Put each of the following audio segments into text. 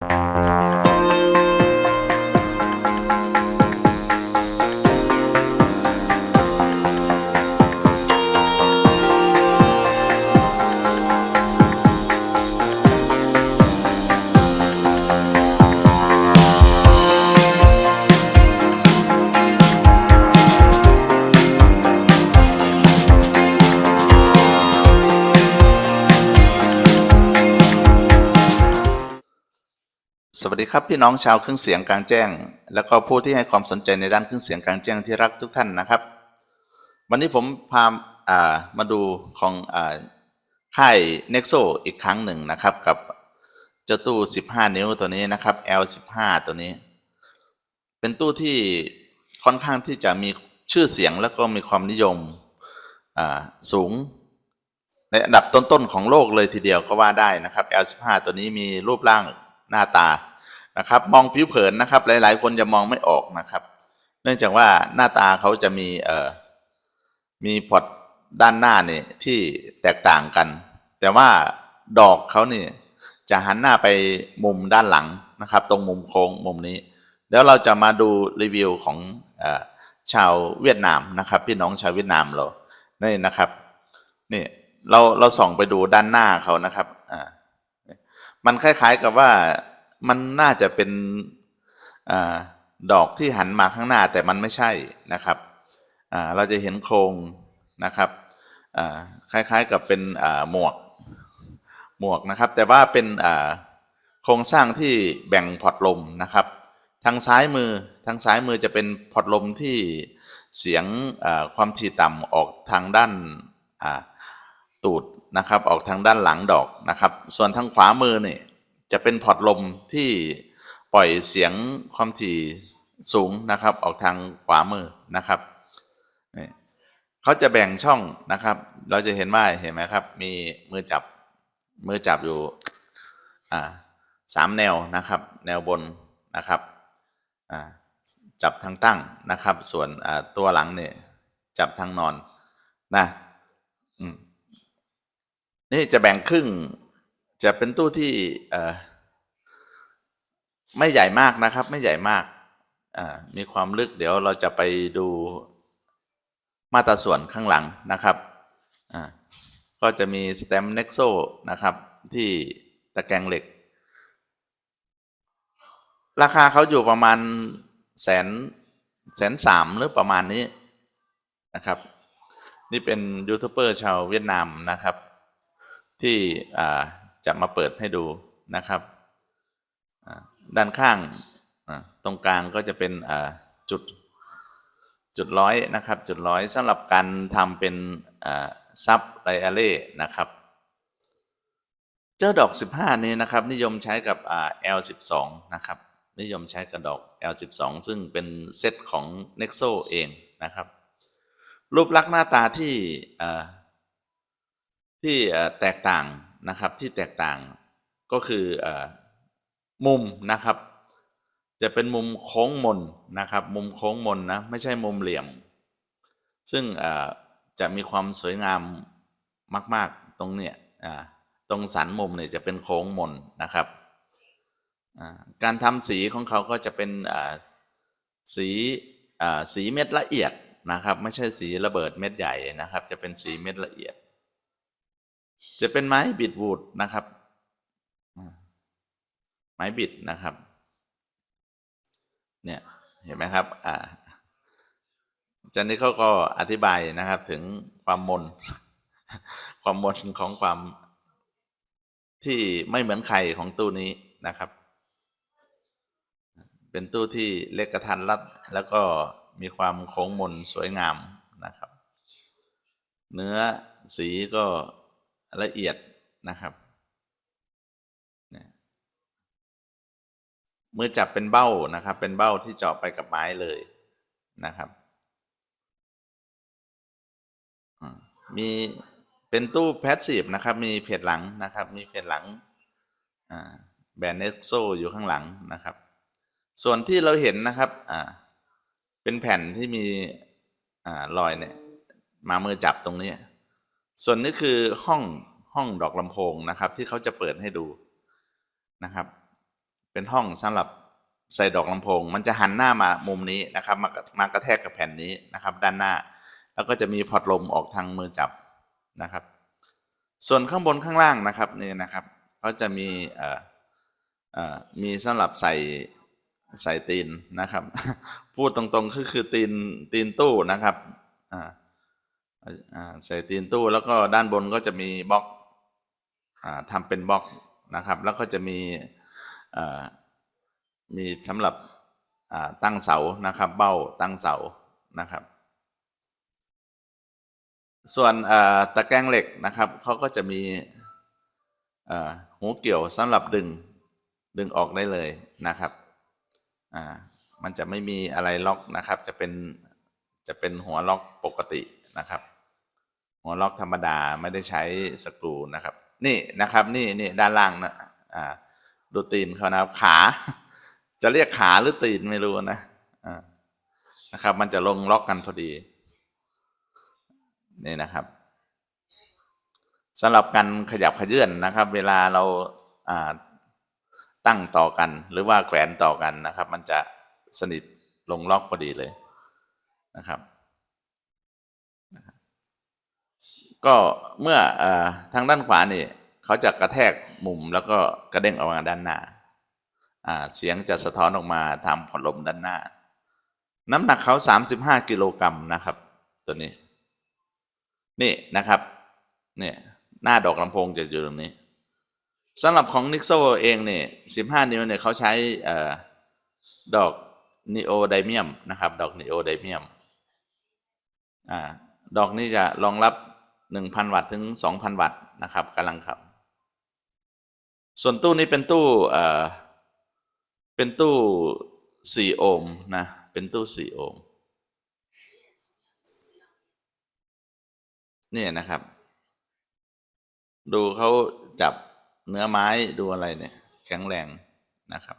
ส วัสดีครับพี่น้องชาวเครื่องเสียงกลางแจ้ง แล้วก็ผู้ที่ให้ความสนใจในด้านเครื่องเสียงกลางแจ้งที่รักทุกท่านนะครับ วันนี้ผมพาามาดูของอ่าค่าย Nexo อีกครั้งหนึ่งนะครับ กับเจ้าตู้ 15 นิ้วตัวนี้นะครับ L15 ตัวนี้ เป็นตู้ที่ค่อนข้างที่จะมีชื่อเสียงแล้วก็มีความนิยมสูง ในอันดับต้นๆของโลกเลยทีเดียวก็ว่าได้นะครับ L15 ตัวนี้มีรูปร่างหน้าตา นะครับ มองผิวเผินนะครับ หลาย ๆ คนจะมองไม่ออกนะครับ เนื่องจากว่าหน้าตาเขาจะมีเอ่อมีพอร์ตด้านหน้านี่ที่แตกต่างกัน แต่ว่าดอกเขานี่จะหันหน้าไปมุมด้านหลังนะครับ ตรงมุมโค้งมุมนี้ เดี๋ยวเราจะมาดูรีวิวของออชาวเวียดนามนะครับ พี่น้องชาวเวียดนามเรานี่นะครับนี่เราเราส่องไปดูด้านหน้าเขานะครับอ่ามันคล้ายๆกับว่า มันน่าจะเป็นอดอกที่หันมาข้างหน้าแต่มันไม่ใช่นะครับเราจะเห็นโครงนะครับคล้ายๆกับเป็นหมวกหมวกนะครับ แต่ว่าเป็นโครงสร้างที่แบ่งพอร์ตลมนะครับ ทางซ้ายมือทางซ้ายมือจะเป็นพอร์ตลมที่เสียงความถี่ต่ำออกทางด้านตูดนะครับ ออกทางด้านหลังดอกนะครับ ส่วนทางขวามือเนี่ย จะเป็นพอร์ตลมที่ปล่อยเสียงความถี่สูงนะครับ ออกทางขวามือนะครับเขาจะแบ่งช่องนะครับ เราจะเห็นว่าเห็นไหมครับ มีมือจับมือจับอยู่อ่าสามแนวนะครับ แนวบนนะครับอ่าจับทางตั้งนะครับ ส่วนอ่าตัวหลังเนี่ยจับทางนอนนะนี่จะแบ่งครึ่ง จะเป็นตู้ที่ไม่ใหญ่มากนะครับ ไม่ใหญ่มาก มีความลึกเดี๋ยวเราจะไปดูมาตราส่วนข้างหลังนะครับก็จะมีสเต็มเน็กโซนะครับ ที่ตะแกรงเหล็ก ราคาเขาอยู่ประมาณแสนแสนสามหรือประมาณนี้นะครับ นี่เป็นยูทูบเบอร์ชาวเวียดนามนะครับ ที่ จะมาเปิดให้ดูนะครับ ด้านข้างตรงกลางก็จะเป็นจุดจุดร้อยนะครับจุดร้อยสำหรับการทำเป็นซับไลอาเล่นะครับ เจ้าดอก 15 นี้นะครับ นิยมใช้กับอ่า L12 นะครับ นิยมใช้กับดอก L12 ซึ่งเป็นเซตของ Nexo เองนะครับ รูปลักษณ์หน้าตาที่ที่แตกต่าง นะครับที่แตกต่างก็คืออมุมนะครับ จะเป็นมุมโค้งมนนะครับ มุมโค้งมนนะไม่ใช่มุมเหลี่ยม ซึ่งจะมีความสวยงามมาก ๆ ตรงเนี้ยตรงสันมุมเนี่ยจะเป็นโค้งมนนะครับการทำสีของเขาก็จะเป็นสีสีเม็ดละเอียดนะครับ ไม่ใช่สีระเบิดเม็ดใหญ่นะครับ จะเป็นสีเม็ดละเอียด จะเป็นไม้บิดวูดนะครับ ไม้บิดนะครับ เนี่ยเห็นไหมครับ อ่าอาจารย์นี่เขาก็อธิบายนะครับ ถึงความมน ความมนของความที่ไม่เหมือนใครของตู้นี้นะครับ เป็นตู้ที่เล็กกระทันรัด แล้วก็มีความโค้งมนสวยงามนะครับ เนื้อสีก็ ละเอียดนะครับเนี่ยมือจับเป็นเบ้านะครับ เป็นเบ้าที่เจาะไปกับไม้เลยนะครับ มีเป็นตู้แพสซีฟนะครับ มีเพจหลังนะครับ มีเพจหลังแบรนด์เน็กโซอยู่ข้างหลังนะครับ ส่วนที่เราเห็นนะครับเป็นแผ่นที่มีอรอยเนี่ย มามือจับตรงนี้ ส่วนนี้คือห้องห้องดอกลำโพงนะครับ ที่เขาจะเปิดให้ดูนะครับ เป็นห้องสำหรับใส่ดอกลำโพง มันจะหันหน้ามามุมนี้นะครับมามากระแทกกับแผ่นนี้นะครับ ด้านหน้า แล้วก็จะมีพอร์ตลมออกทางมือจับนะครับ ส่วนข้างบนข้างล่างนะครับนี่นะครับเขาจะมีเอ่อเอ่อมีสำหรับใส่ใส่ตีนนะครับ พูดตรงๆคือคือตีนตีนตู้นะครับอ่า ใส่ตีนตู้แล้วก็ด้านบนก็จะมีบล็อกอ่าทำเป็นบล็อกนะครับ แล้วก็จะมีมีสำหรับตั้งเสานะครับ เบ้าตั้งเสานะครับ ส่วนตะแกรงเหล็กนะครับเขาก็จะมีหูเกี่ยวสำหรับดึงดึงออกได้เลยนะครับมันจะไม่มีอะไรล็อกนะครับ จะเป็นจะเป็นหัวล็อกปกตินะครับ หัวล็อกธรรมดาไม่ได้ใช้สกรูนะครับ นี่นะครับนี่นี่ด้านล่างนะอ่าดูตีนเขานะครับ ขา จะเรียกขาหรือตีนไม่รู้นะอ่านะครับ มันจะลงล็อกกันพอดี นี่นะครับสำหรับการขยับขยื่นนะครับ เวลาเราอ่าตั้งต่อกันหรือว่าแขวนต่อกันนะครับ มันจะสนิทลงล็อกพอดีเลยนะครับ ก็เมื่ออทางด้านขวานี่เขาจะกระแทกมุมแล้วก็กระเด้งออกมาด้านหน้า เสียงจะสะท้อนออกมาทางพัดลมด้านหน้า น้ำหนักเขา 35 กิโลกรัมนะครับ ตัวนี้ นี่นะครับ เนี่ยหน้าดอกลำโพงจะอยู่ตรงนี้สำหรับของนิกโซเองเนี่ย15 นิ้วเนี่ยเขาใช้อดอกนีโอไดเมียมนะครับ ดอกนีโอไดเมียม อ่า ดอกนี้จะรองรับ 1,000 วัตต์ถึง 2,000 วัตต์นะครับกำลังขับ ส่วนตู้นี้เป็นตู้เอ่อเป็นตู้ 4 โอห์มนะ เป็นตู้ 4 โอห์มเนี่ยนะครับ ดูเขาจับเนื้อไม้ดูอะไรเนี่ย แข็งแรงนะครับ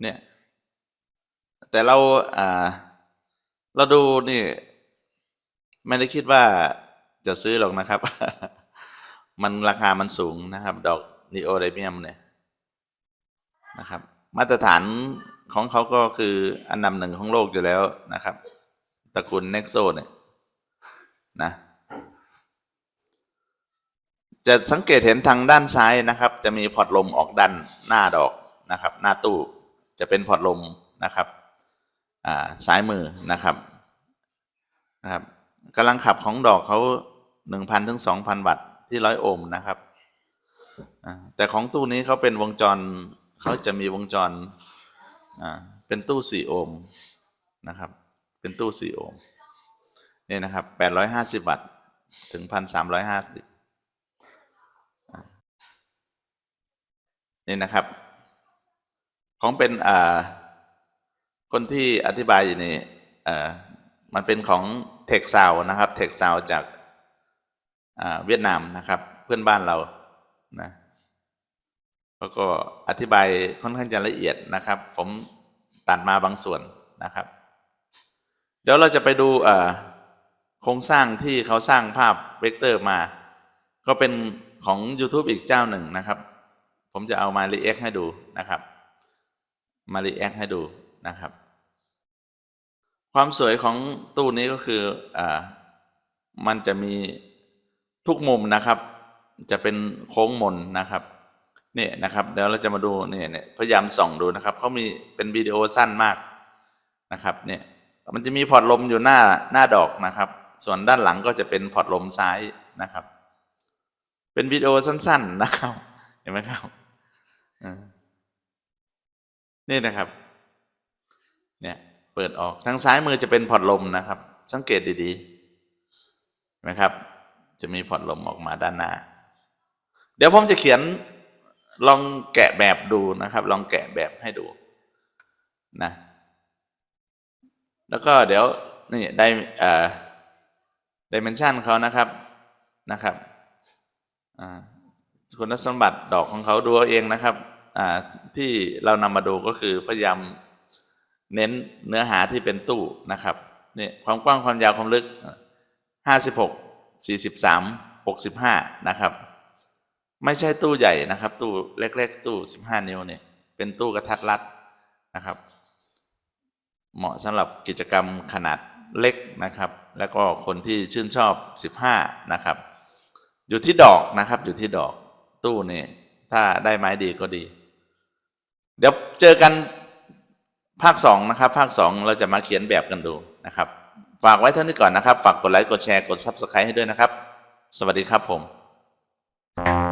เนี่ย แต่เราอ่าเราดูนี่ ไม่ได้คิดว่า จะซื้อหรอกนะครับ มันราคามันสูงนะครับ ดอกนีโอไดเมียมเนี่ยนะครับ มาตรฐานของเขาก็คืออันดับหนึ่งของโลกอยู่แล้วนะครับตระกูลเน็กโซเนี่ยนะจะสังเกตเห็นทางด้านซ้ายนะครับ จะมีพอร์ตลมออกด้านหน้าดอกนะครับ หน้าตู้จะเป็นพอร์ตลมนะครับอ่าซ้ายมือนะครับนะครับกำลังขับของดอกเขา หนึ่งพันถึงสองพันวัตต์ที่ร้อยโอห์มนะครับ แต่ของตู้นี้เขาเป็นวงจรเขาจะมีวงจรเป็นตู้สี่โอห์มนะครับ เป็นตู้สี่โอห์มนี่นะครับแปดร้อยห้าสิบวัตต์ถึงพันสามร้อยห้าสิบนี่นะครับ ของเป็นอ่าคนที่อธิบายอยู่นี่อ่อมันเป็นของเทคซาวนะครับเทคซาวจาก เวียดนามนะครับ เพื่อนบ้านเรานะแล้วก็อธิบายค่อนข้างจะละเอียดนะครับ ผมตัดมาบางส่วนนะครับ เดี๋ยวเราจะไปดูโครงสร้างที่เขาสร้างภาพเวกเตอร์มา ก็เป็นของ YouTube อีกเจ้าหนึ่งนะครับ ผมจะเอามารีแอคให้ดูนะครับ มารีแอคให้ดูนะครับ ความสวยของตู้นี้ก็คืออมันจะมี ทุกมุมนะครับ จะเป็นโค้งมนนะครับเนี่ยนะครับเดี๋ยวเราจะมาดูเนี่ยเนี่ยพยายามส่องดูนะครับเขามีเป็นวิดีโอสั้นมากนะครับเนี่ยมันจะมีพอร์ตลมอยู่หน้าหน้าดอกนะครับ ส่วนด้านหลังก็จะเป็นพอร์ตลมซ้ายนะครับ เป็นวิดีโอสั้น ๆนะครับ เห็นไหมครับอ่านี่นะครับ เนี่ยเปิดออกทางซ้ายมือจะเป็นพอร์ตลมนะครับ สังเกตดีๆเห็นไหมครับ จะมีพอร์ตลมออกมาด้านหน้า เดี๋ยวผมจะเขียนลองแกะแบบดูนะครับ ลองแกะแบบให้ดูนะ แล้วก็เดี๋ยวนี่ได้เอ่อดิเมนชันเขานะครับนะครับคุณสมบัติดอกของเขาดูเอาเองนะครับที่เรานำมาดูก็คือพยายามเน้นเนื้อหาที่เป็นตู้นะครับนี่ความกว้างความยาวความลึกห้าสิบหกสี่สิบสามหกสิบห้านะครับ ไม่ใช่ตู้ใหญ่นะครับ ตู้เล็กๆ ตู้สิบห้านิ้วเนี่ยเป็นตู้กระทัดรัดนะครับ เหมาะสำหรับกิจกรรมขนาดเล็กนะครับ แล้วก็คนที่ชื่นชอบ 15 นะครับ อยู่ที่ดอกนะครับอยู่ที่ดอกตู้นี่ถ้าได้ไม้ดีก็ดี เดี๋ยวเจอกันภาคสองนะครับ ภาคสองเราจะมาเขียนแบบกันดูนะครับ ฝากไว้เท่านี้ก่อนนะครับ ฝากกดไลค์ กดแชร์ กด Subscribe ให้ด้วยนะครับ สวัสดีครับผม